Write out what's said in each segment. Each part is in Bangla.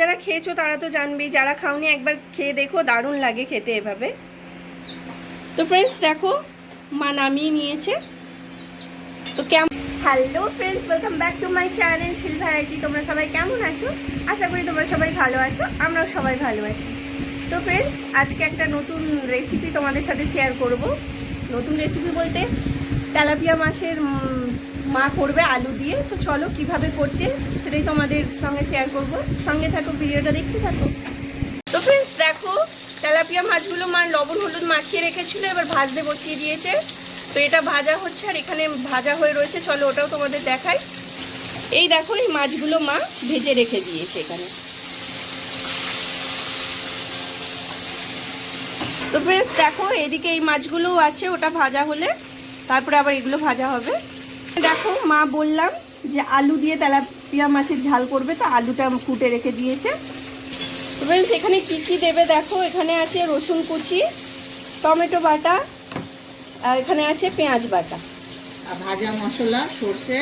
যারা খেয়েছো তারা তো জানবেই যারা খাওনি একবার খেয়ে দেখো, দারুণ লাগে খেতে এভাবে। তো ফ্রেন্ডস দেখো, মা নামিয়ে নিয়েছে। তো কেমন hello friends welcome back to my channel Shil variety তোমরা সবাই কেমন আছো? আশা করি তোমরা সবাই ভালো আছো, আমরাও সবাই ভালো আছি। তো ফ্রেন্ডস আজকে একটা নতুন রেসিপি তোমাদের সাথে শেয়ার করব। নতুন রেসিপি বলতে তেলাপিয়া মাছের মা করবে আলু দিয়ে। তো চলো কীভাবে করছে সেটাই তোমাদের সঙ্গে শেয়ার করব। সঙ্গে থাকো, ভিডিওটা দেখতে থাকো। তো ফ্রেন্ডস দেখো, তেলাপিয়া মাছগুলো মা লবণ, হলুদ মাখিয়ে রেখেছিল, এবার ভাজতে বসিয়ে দিয়েছে। তো এটা ভাজা হচ্ছে আর এখানে ভাজা হয়ে রয়েছে। চলো ওটাও তোমাদের দেখাই। এই দেখো, এই মাছগুলো মা ভেজে রেখে দিয়েছে এখানে। তো ফ্রেন্ডস দেখো, এদিকে এই মাছগুলোও আছে, ওটা ভাজা হলে। তারপরে আবার এগুলো ভাজা হবে। দেখো মা বললাম যে আলু দিয়ে তেলাপিয়া মাছের ঝাল করবে তো আলুটা কুটে রেখে দিয়েছে। তো ফ্রেন্ডস এখানে কি কি দেবে দেখো? এখানে আছে রসুন কুচি টমেটো বাটা আর এখানে আছে পেঁয়াজ বাটা। আর ভাজা মশলা সর্ষে।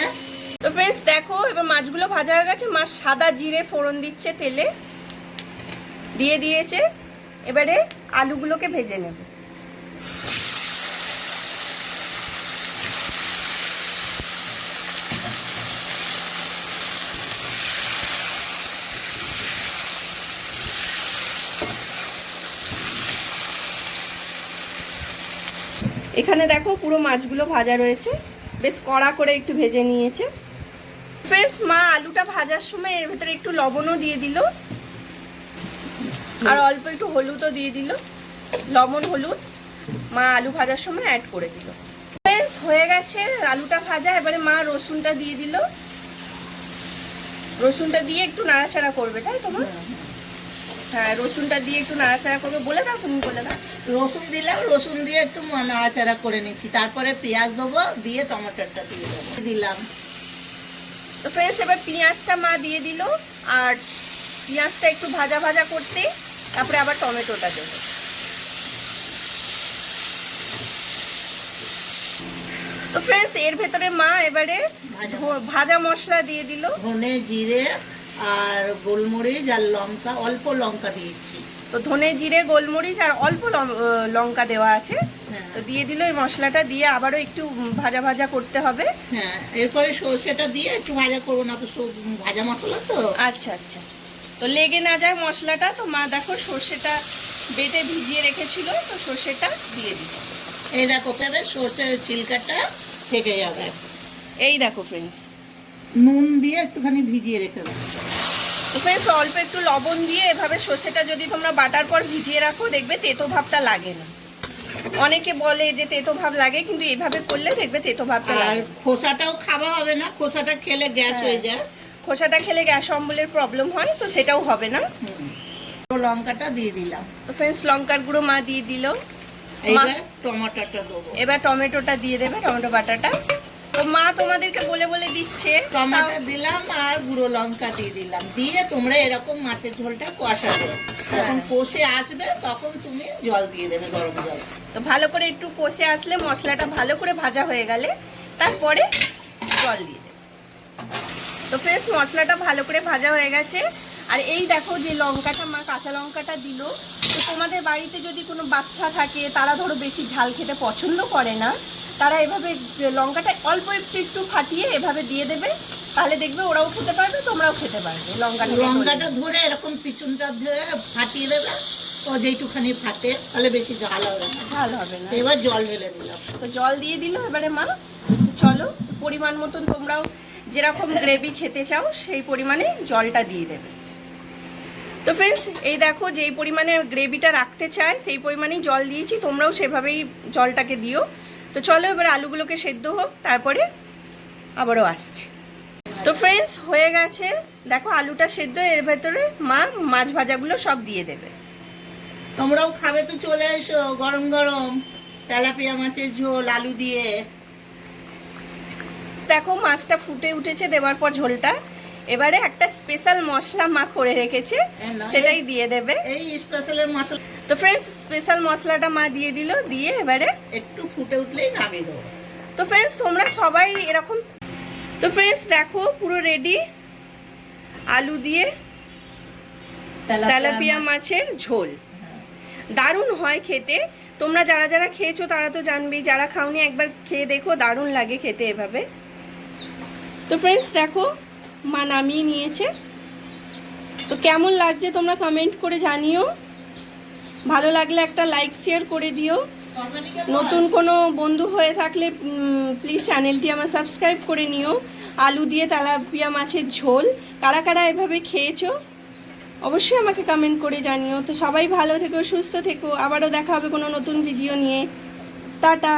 তো ফ্রেন্ডস দেখো এবার মাছগুলো ভাজা হয়ে গেছে। মাছ সাদা জিরে ফোড়ন দিচ্ছে তেলে দিয়ে দিয়েছে। এবারে আলুগুলোকে ভেজে নেবে। এখানে দেখো পুরো মাছগুলো ভাজা রয়েছে। বেশ কড়া করে একটু ভেজে নিয়েছে। ফ্রেন্ডস মা আলুটা ভাজার সময় এর ভেতরে একটু লবণও দিয়ে দিল। আর অল্প একটু হলুদও দিয়ে দিল। লবণ, হলুদ, মা আলু ভাজার সময় অ্যাড করে দিল। ফ্রেন্ডস হয়ে গেছে আলুটা ভাজা। এবারে মা রসুনটা দিয়ে দিল। রসুনটা দিয়ে একটু নাড়াচাড়া করবে, তাই তো মা? হ্যাঁ রসুনটা দিয়ে একটু নাড়াচাড়া করবে। বলে দাও তুমি বলে দাও। রসুন দিলাম রসুন দিয়ে একটু নাড়াচাড়া করে নিচ্ছি। তারপরে পেঁয়াজ দেবো দিয়ে টমেটোটা দিয়ে দেবো। দিলাম। তো ফ্রেন্ডস এবার পেঁয়াজটা মা দিয়ে দিল আর পেঁয়াজটা একটু ভাজা ভাজা করতে তারপরে আবার টমেটোটা দেবো। তো ফ্রেন্ডস এর ভেতরে মা এবারে ভাজা। ভাজা মশলা দিয়ে দিল। ধনে জিরে আর গোলমরিচ আর লঙ্কা অল্প লঙ্কা দিয়েছি। তো ধনে জিরে গোলমরিচ আর অল্প লঙ্কা দেওয়া আছে। হ্যাঁ। তো দিয়ে দিল এই মশলাটা দিয়ে আবারও একটু ভাজা ভাজা করতে হবে। হ্যাঁ এরপরে সর্ষেটা দিয়ে একটু ভাজা করব না তো ভাজা মশলা তো। আচ্ছা আচ্ছা। তো লেগে না যায় মশলাটা তো মা দেখো সর্ষেটা বেটে ভিজিয়ে রেখেছিল তো সর্ষেটা দিয়ে দিল। এই দেখো সর্ষের ছিলকাটা থেকে যাবে। এই দেখো ফ্রেন্ডস নুন দিয়ে একটুখানি ভিজিয়ে রেখে দেবো তো ফ্রেন্ডস অল্প একটু লবণ দিয়ে এভাবে সর্ষেটা যদি তোমরা বাটার পর ভিজিয়ে রাখো দেখবে তেতো ভাবটা লাগে না। অনেকে বলে যে তেতো ভাব লাগে কিন্তু এভাবে করলে দেখবে তেতো ভাবটা আর লাগে। খোসাটাও খাওয়া হবে না খোসাটা খেলে গ্যাস হ্যাঁ। হয়ে যায় খোসাটা খেলে গ্যাস অম্বলের প্রবলেম হয় তো সেটাও হবে না। তো লঙ্কাটা দিয়ে দিলাম। তো ফ্রেন্ডস লঙ্কার গুঁড়ো মা দিয়ে দিল। এবার টমাটোটা দেবো। এবার টমেটোটা দিয়ে দেবে টমেটো বাটাটা। তো মা তোমাদেরকে বলে বলে দিচ্ছে। টমেটো দিলাম আর গুঁড়ো লঙ্কা দিয়ে দিলাম। দিয়ে তোমরা এরকম মাছের ঝোলটা কষাবে যখন কষে আসবে তখন তুমি জল দিয়ে দেবে গরম জল। তো ভালো করে একটু কষে আসলে মশলাটা ভালো করে ভাজা হয়ে গেলে তারপরে জল দিয়ে দেবে। তো ফ্রেন্ডস মশলাটা ভালো করে ভাজা হয়ে গেছে। আর এই দেখো যে লঙ্কাটা মা কাঁচা লঙ্কাটা দিল। তো তোমাদের বাড়িতে যদি কোনো বাচ্চা থাকে তারা ধরো বেশি ঝাল খেতে পছন্দ করে না তারা এভাবে লঙ্কাটা অল্প একটু একটু ফাটিয়ে এভাবে দিয়ে দেবে তাহলে দেখবে ওরাও খেতে পারবে তোমরাও খেতে পারবে লঙ্কাটা লঙ্কাটা ধরে এরকম পিছনটা ধরে ফাটিয়ে দেবে ও যেইটুখানি ফাটে তাহলে বেশি ঝাল হবে না। ঝাল হবে না। এবার জল ঢেলে দিলাম। তো জল দিয়ে দিল এবারে মা চলো পরিমাণ মতন তোমরাও যেরকম গ্রেভি খেতে চাও সেই পরিমাণে জলটা দিয়ে দেবে। তো ফ্রেন্ডস এই দেখো যেই পরিমাণে গ্রেভিটা রাখতে চায় সেই পরিমাণেই জল দিয়েছি তোমরাও সেভাবেই জলটাকে দিও। তো চলো এবার আলুগুলোকে সেদ্ধ হোক তারপরে আবারও আসছি। তো ফ্রেন্ডস হয়ে গেছে। দেখো আলুটা সেদ্ধ এর ভেতরে মা মাছ ভাজাগুলো সব দিয়ে দেবে। তোমরাও খাবে তো চলে এসো গরম গরম। তেলাপিয়া মাছের ঝোল আলু দিয়ে। দেখো মাছটা ফুটে উঠেছে দেওয়ার পর ঝোলটা। এবারে একটা স্পেশাল মশলা মা করে রেখেছে সেটাই দিয়ে দেবে। এই স্পেশালের মশলা তো ফ্রেন্ডস স্পেশাল মশলাটা মা দিয়ে দিল দিয়ে এবারে একটু ফুটে উঠলেই নামিয়ে দেবো। তো ফ্রেন্ডস তোমরা সবাই এরকম তো ফ্রেন্ডস দেখো পুরো রেডি আলু দিয়ে তেলাপিয়া মাছের ঝোল। হ্যাঁ। দারুণ হয় খেতে। তোমরা যারা যারা খেয়েছো তারা তো জানবেই। যারা খাওনি একবার খেয়ে দেখো দারুণ লাগে খেতে এভাবে। তো ফ্রেন্ডস দেখো মা নামিয়ে নিয়েছে। তো কেমন লাগছে তোমরা কমেন্ট করে জানিও। ভালো লাগলে একটা লাইক শেয়ার করে দিও। নতুন কোনো বন্ধু হয়ে থাকলে প্লিজ চ্যানেলটি আমার সাবস্ক্রাইব করে নিও। আলু দিয়ে তেলাপিয়া মাছের ঝোল। কারা কারা এভাবে খেয়েছো? অবশ্যই আমাকে কমেন্ট করে জানিও। তো সবাই ভালো থেকো, সুস্থ থেকো। আবারও দেখা হবে কোনো নতুন ভিডিও নিয়ে। টাটা!